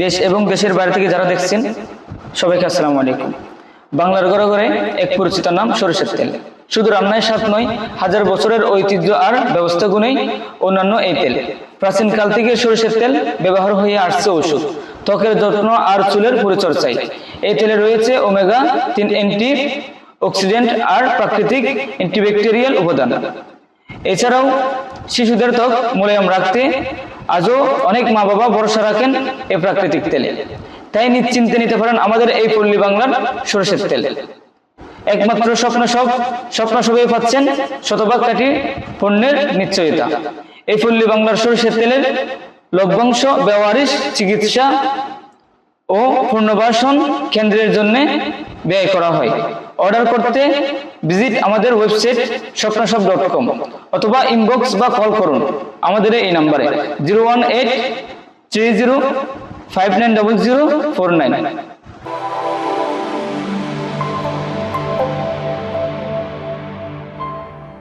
দেশ এবং দেশের বাইরে থেকে যারা দেখছেন, সবাইকে আসসালামু আলাইকুম। বাংলার ঘরে ঘরে এক পরিচিত নাম সরিষার তেল। শুধু রান্নায় স্বাদ নয়, হাজার বছরের ঐতিহ্য আর ব্যবস্থা গুণেই অন্যান্য এই তেল। প্রাচীন কাল থেকে সরিষার তেল ব্যবহার হয়ে আসছে ওষুধ। ত্বকের যত্ন আর চুলের পরিচর্যায় এই তেলে রয়েছে ওমেগা তিন অ্যান্টি অক্সিডেন্ট আর প্রাকৃতিক অ্যান্টিব্যাকটেরিয়াল উপাদান। এছাড়াও শিশুদের ত্বক মোলায়েম রাখতে আজও অনেক মা বাবা ভরসা রাখেন এই প্রাকৃতিক তেলে। তাই নিশ্চিন্তে নিতে পারেন আমাদের এই পল্লী বাংলার সরষের তেল। একমাত্র স্বপ্ন সব, স্বপ্ন সবই পাচ্ছেন শতভাগ কাটি পণ্যের নিশ্চয়তা। এই পল্লী বাংলার সরষের তেলের লভ্যাংশ ব্যবহারিস চিকিৎসা ও পুনর্বাসন কেন্দ্রের জন্য ব্যয় করা হয়। অর্ডার করতে ভিজিট আমাদের ওয়েবসাইট স্বপ্নসব ডট কম অথবা ইনবক্স বা কল করুন আমাদের এই নাম্বারে। Zero one eight three zero five nine double zero four nine